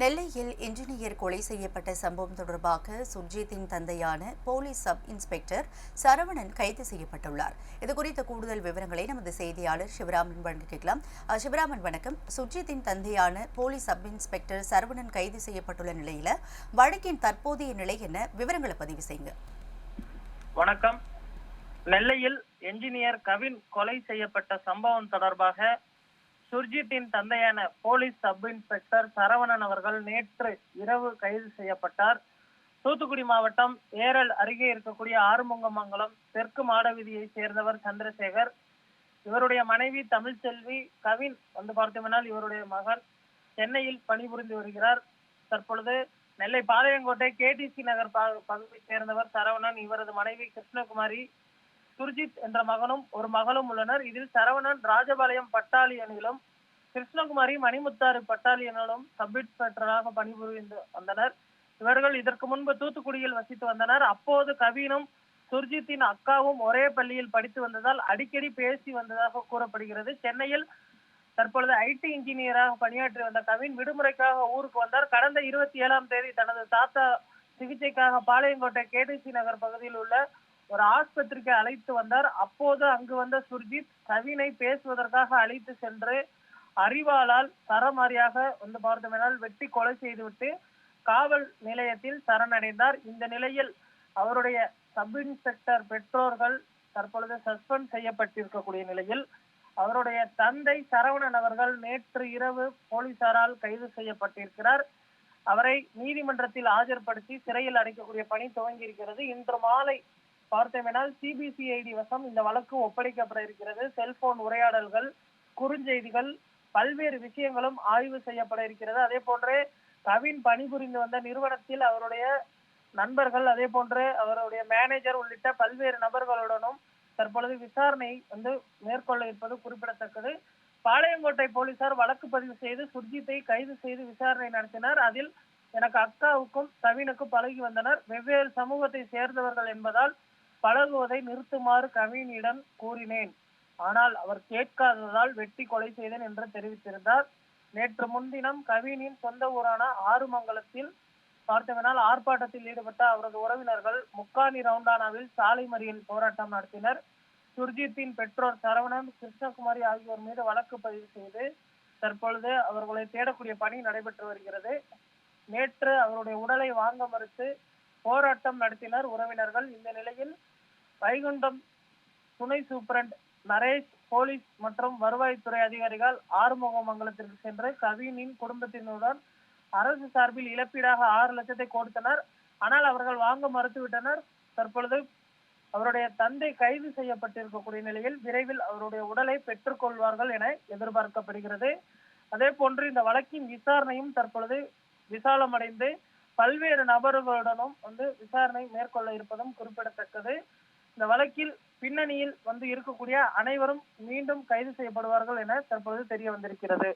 நெல்லையில் இன்ஜினியர் கொலை செய்யப்பட்ட சம்பவம் தொடர்பாக சுர்ஜித்தின் தந்தையான போலீஸ் சப் இன்ஸ்பெக்டர் சரவணன் கைது செய்யப்பட்டுள்ளார். இதுகுறித்த கூடுதல் விவரங்களை நமது செய்தியாளர் சிவராமன் வழங்கிக்கலாம் கேட்கலாம். சிவராமன் வணக்கம். சுர்ஜித்தின் தந்தையான போலீஸ் சப் இன்ஸ்பெக்டர் சரவணன் கைது செய்யப்பட்டுள்ள நிலையில வழக்கின் தற்போதைய நிலை என்ன? விவரங்களை பதிவு செய்யுங்க. வணக்கம். நெல்லையில் என்ஜினியர் கவின் கொலை செய்யப்பட்ட சம்பவம் தொடர்பாக சுர்ஜித்தின் தந்தையான போலீஸ் சப் இன்ஸ்பெக்டர் சரவணன் அவர்கள் நேற்று இரவு கைது செய்யப்பட்டார். தூத்துக்குடி மாவட்டம் ஏரல் அருகே இருக்கக்கூடிய ஆறுமுகமங்கலம் தெற்கு மாடவீதியை சேர்ந்தவர் சந்திரசேகர். இவருடைய மனைவி தமிழ்ச்செல்வி கவின் வந்து பார்த்தோம்னால் இவருடைய மகன் சென்னையில் பணிபுரிந்து வருகிறார். தற்பொழுது நெல்லை பாளையங்கோட்டை கேடிசி நகர் பகுதியை சேர்ந்தவர் சரவணன் இவரது மனைவி கிருஷ்ணகுமாரி சுர்ஜித் என்ற மகனும் ஒரு மகளும் உள்ளனர். இதில் சரவணன் ராஜபாளையம் பட்டாலியனிலும் கிருஷ்ணகுமாரி மணிமுத்தாறு பட்டாலியனிலும் சப் இன்ஸ்பெக்டராக பணிபுரிந்து வந்தனர். இவர்கள் இதற்கு முன்பு தூத்துக்குடியில் வசித்து வந்தனர். அப்போது கவினும் சுர்ஜித்தின் அக்காவும் ஒரே பள்ளியில் படித்து வந்ததால் அடிக்கடி பேசி வந்ததாக கூறப்படுகிறது. சென்னையில் தற்பொழுது ஐடி இன்ஜினியராக பணியாற்றி வந்த கவின் விடுமுறைக்காக ஊருக்கு வந்தார். கடந்த இருபத்தி ஏழாம் தேதி தனது தாத்தா சிகிச்சைக்காக பாளையங்கோட்டை கேடிசி நகர் பகுதியில் உள்ள ஒரு ஆஸ்பத்திரிக்கு அழைத்து வந்தார். அப்போது அங்கு வந்த சுர்ஜித் கவினை பேசுவதற்காக அழைத்து சென்று அறிவாளால் சரமாரியாக வந்து பார்த்தோமெனால் வெட்டி கொலை செய்துவிட்டு காவல் நிலையத்தில் சரணடைந்தார். இந்த நிலையில் அவருடைய சப் இன்ஸ்பெக்டர் பெற்றோர்கள் தற்பொழுது சஸ்பெண்ட் செய்யப்பட்டிருக்கக்கூடிய நிலையில் அவருடைய தந்தை சரவணன் அவர்கள் நேற்று இரவு போலீசாரால் கைது செய்யப்பட்டிருக்கிறார். அவரை நீதிமன்றத்தில் ஆஜர்படுத்தி சிறையில் அடைக்கக்கூடிய பணி துவங்கி இருக்கிறது இன்று மாலை பார்த்தோமெனால் சிபிசிஐடி வசம் இந்த வழக்கு ஒப்படைக்கப்பட இருக்கிறது. செல்போன் உரையாடல்கள் குறுஞ்செய்திகள் பல்வேறு விஷயங்களும் ஆய்வு செய்யப்பட இருக்கிறது. அதே போன்றே கவின் பணிபுரிந்து வந்த நிறுவனத்தில் அவருடைய நண்பர்கள் அதே போன்று அவருடைய மேனேஜர் உள்ளிட்ட பல்வேறு நபர்களுடனும் தற்பொழுது விசாரணை வந்து மேற்கொள்ள இருப்பது குறிப்பிடத்தக்கது. பாளையங்கோட்டை போலீசார் வழக்கு பதிவு செய்து சுர்ஜித்தை கைது செய்து விசாரணை நடத்தினர். அதில் எனக்கு அக்காவுக்கும் கவினுக்கும் பழகி வந்தனர். வெவ்வேறு சமூகத்தை சேர்ந்தவர்கள் என்பதால் பழகுவதை நிறுத்துமாறு கவினிடம் கூறினேன். ஆனால் அவர் கேட்காததால் வெட்டி கொலை செய்தேன் என்று தெரிவித்திருந்தார். நேற்று முன்தினம் கவினின் சொந்த ஊரான ஆறுமங்கலத்தில் பார்த்தவனால் ஆர்ப்பாட்டத்தில் ஈடுபட்ட அவரது உறவினர்கள் முக்காணி ரவுண்டானாவில் சாலை மறியல் போராட்டம் நடத்தினர். சுர்ஜித்தின் பெற்றோர் சரவணன் கிருஷ்ணகுமாரி ஆகியோர் மீது வழக்கு பதிவு செய்து தற்பொழுது அவர்களை தேடக்கூடிய பணி நடைபெற்று வருகிறது. நேற்று அவருடைய உடலை வாங்க மறுத்து போராட்டம் நடத்தினர் உறவினர்கள். இந்த நிலையில் வைகுண்டம் துணை சூப்பரண்ட் நரேஷ் போலீஸ் மற்றும் வருவாய்த்துறை அதிகாரிகள் ஆறுமுகமங்கலத்திற்கு சென்று கவினின் குடும்பத்தினருடன் அரசு சார்பில் இழப்பீடாக ஆறு லட்சத்தை கொடுத்தனர். ஆனால் அவர்கள் வாங்க மறுத்துவிட்டனர். தற்பொழுது அவருடைய தந்தை கைது செய்யப்பட்டிருக்கக்கூடிய நிலையில் விரைவில் அவருடைய உடலை பெற்றுக்கொள்வார்கள் என எதிர்பார்க்கப்படுகிறது. அதே போன்று இந்த வழக்கின் விசாரணையும் தற்பொழுது விசாலமடைந்து பல்வேறு நபர்களுடனும் வந்து விசாரணை மேற்கொள்ள இருப்பதும் குறிப்பிடத்தக்கது. இந்த வழக்கில் பின்னணியில் வந்து இருக்கக்கூடிய அனைவரும் மீண்டும் கைது செய்யப்படுவார்கள் என தற்பொழுது தெரிய வந்திருக்கிறது.